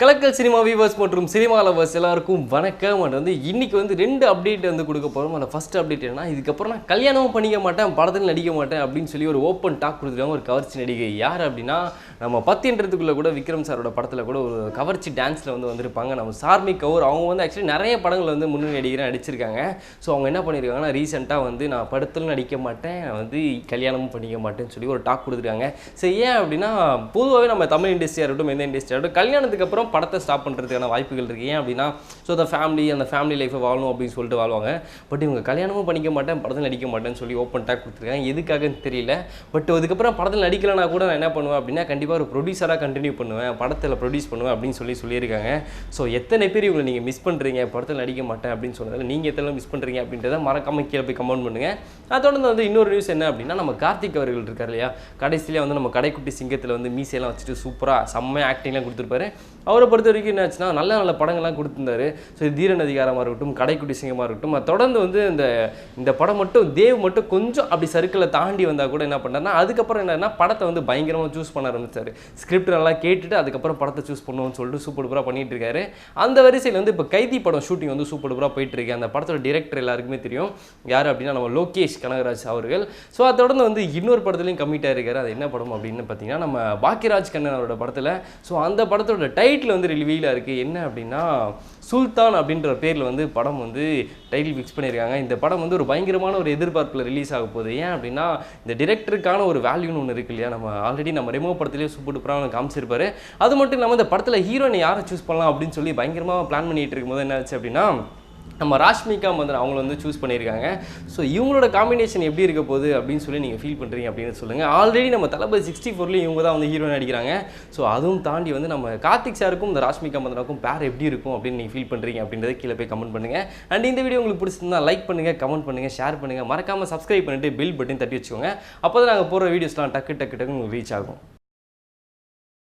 கலக்கல் cinema viewers மற்றும் cinema lovers எல்லாருக்கும் வணக்கம். அண்ட் வந்து இன்னைக்கு வந்து ரெண்டு அப்டேட் வந்து கொடுக்க போகிறோம் அந்த ஃபஸ்ட் அப்டேட் என்னன்னா இதுக்கப்புறம் நான் கல்யாணமும் பண்ணிக்க மாட்டேன் படத்தில் நடிக்க மாட்டேன் அப்படின்னு சொல்லி ஒரு ஓப்பன் டாக் கொடுத்துருக்காங்க. ஒரு கவர்ச்சி நடிகை யார் அப்படின்னா நம்ம பத்துன்றதுக்குள்ளே கூட விக்ரம் சாரோட படத்தில் கூட ஒரு கவர்ச்சி டான்ஸில் வந்து வந்திருப்பாங்க. நம்ம சார்மி கவுர் அவங்க வந்து ஆக்சுவலி நிறைய படங்கள் வந்து முன்னணி நடிகராக நடிச்சிருக்காங்க. ஸோ அவங்க என்ன பண்ணியிருக்காங்கன்னா ரீசெண்டாக வந்து நான் படத்தில் நடிக்க மாட்டேன் வந்து கல்யாணமும் பண்ணிக்க மாட்டேன்னு சொல்லி ஒரு டாக் கொடுத்துருக்காங்க. ஸோ ஏன் அப்படின்னா பொதுவாகவே நம்ம தமிழ் இண்டஸ்ட்ரியாக இருக்கட்டும் எந்த இண்டஸ்ட்ரியாக இருக்கட்டும் கல்யாணத்துக்கு அப்புறம் படத்தை ஸ்டாப் பண்ணுறதுக்கான வாய்ப்புகள் இருக்குது ஏன் அப்படின்னா ஸோ அந்த ஃபேமிலி அந்த ஃபேமிலி லைஃப்பை வாழணும் அப்படின்னு சொல்லிட்டு வாழ்வாங்க. பட் இவங்க கல்யாணமும் பண்ணிக்க மாட்டேன் படத்தில் நடிக்க மாட்டேன்னு சொல்லி ஓப்பன் கொடுத்துருக்காங்க. எதுக்காகன்னு தெரியல. பட் அதுக்கப்புறம் படத்தில் நடிக்கலைனா கூட நான் என்ன பண்ணுவேன் அப்படின்னா கண்டிப்பாக ஒரு ப்ரொடியூசராக கண்டினியூ பண்ணுவேன். படத்தில் ப்ரொடியூஸ் பண்ணுவேன் அப்படின்னு சொல்லி சொல்லியிருக்காங்க. ஸோ எத்தனை பேர் இவங்களை நீங்கள் மிஸ் பண்ணுறீங்க படத்தில் நடிக்க மாட்டேன் அப்படின்னு சொன்னதில் நீங்கள் எத்தனை மிஸ் பண்ணுறீங்க அப்படின்றத மறக்காம கீழே போய் கமெண்ட் பண்ணுங்கள் அதை தொடர்ந்து வந்து இன்னொரு நியூஸ் என்ன அப்படின்னா நம்ம கார்த்திக் அவர்கள் இருக்கார் இல்லையா? கடைசியிலே வந்து நம்ம கடைக்குட்டி சிங்கத்தில் வந்து மீசையெல்லாம் வச்சுட்டு சூப்பராக செம்மையாக ஆக்டிங்லாம் கொடுத்துருப்பாரு. அவர் பொறுத்த வரைக்கும் என்ன ஆச்சுன்னா நல்ல நல்ல படங்கள்லாம் கொடுத்துருந்தாரு. ஸோ தீரன் அதிகாரமாக இருக்கட்டும் கடைக்குட்டி சிங்கமாக இருக்கட்டும் தொடர்ந்து வந்து இந்த இந்த படம் மட்டும் தேவ் மட்டும் கொஞ்சம் அப்படி சர்க்கிளை தாண்டி வந்தால் கூட என்ன பண்ணாருன்னா அதுக்கப்புறம் என்னன்னா படத்தை வந்து பயங்கரமாக சூஸ் பண்ண ஆரம்பித்தார் ஸ்கிரிப்ட் நல்லா கேட்டுட்டு அதுக்கப்புறம் படத்தை சூஸ் பண்ணுவோம்னு சொல்லிட்டு சூப்பர் டூப்பராக பண்ணிட்டு இருக்காரு அந்த வரிசையில் வந்து இப்போ கைதி படம் ஷூட்டிங் வந்து சூப்பர் டூப்பராக போயிட்டு இருக்கு அந்த படத்தோட டிரெக்டர் எல்லாருக்குமே தெரியும். யார் அப்படின்னா நம்ம லோகேஷ் கனகராஜ் அவர்கள். ஸோ அதை தொடர்ந்து வந்து இன்னொரு படத்துலையும் கம்மிட் இருக்காரு அது என்ன படம் அப்படின்னு பார்த்தீங்கன்னா நம்ம பாக்கியராஜ் கண்ணன் அவரோட படத்தில். ஸோ அந்த படத்தோட டைட்டில் வந்து ரிலீவில் இருக்குது என்ன அப்படின்னா சுல்தான் அப்படின்ற பேரில் வந்து படம் வந்து டைட்டில் ஃபிக்ஸ் பண்ணியிருக்காங்க. இந்த படம் வந்து ஒரு பயங்கரமான ஒரு எதிர்பார்ப்பில் ரிலீஸ் ஆக போகுது. ஏன் அப்படின்னா இந்த டிரெக்டருக்கான ஒரு வேல்யூன்னு ஒன்று இருக்கு இல்லையா? நம்ம ஆல்ரெடி நம்ம ரெமோ படத்துலேயே சூப்பர் டூப்பராக காமிச்சிருப்பாரு. அது மட்டும் இல்லாமல் இந்த படத்தில் ஹீரோயினை யாரை சூஸ் பண்ணலாம் அப்படின்னு சொல்லி பயங்கரமாக பிளான் பண்ணிகிட்டு இருக்கும்போது என்ன ஆச்சு அப்படின்னா நம்ம ராஷ்மிகா மந்தன் அவங்கள வந்து சூஸ் பண்ணியிருக்காங்க. ஸோ இவங்களோட காம்பினேஷன் எப்படி இருக்க போகுது அப்படின்னு சொல்லி நீங்கள் ஃபீல் பண்ணுறீங்க அப்படின்னு சொல்லுங்கள் ஆல்ரெடி நம்ம தளபதி சிக்ஸ்டி ஃபோர்லேயும் இவங்க தான் வந்து ஹீரோயின் நடிக்கிறாங்க. ஸோ அதுவும் தாண்டி வந்து நம்ம கார்த்திக் சாருக்கும் இந்த ராஷ்மிகா மந்தனாக்கும் பேர் எப்படி இருக்கும் அப்படின்னு நீங்கள் ஃபீல் பண்ணுறீங்க அப்படின்றத கீழே போய் கமெண்ட் பண்ணுங்கள் அண்ட் இந்த வீடியோ உங்களுக்கு பிடிச்சிருந்தா லைக் பண்ணுங்கள் கமெண்ட் பண்ணுங்கள் ஷேர் பண்ணுங்கள் மறக்காமல் சப்ஸ்கிரைப் பண்ணிட்டு பில் பட்டன் தட்டி வச்சுக்கோங்க. அப்போ தான் நாங்கள் போகிற வீடியோஸ்லாம் டக்கு டக்கு டக்குன்னு உங்களுக்கு ரீச் ஆகும்.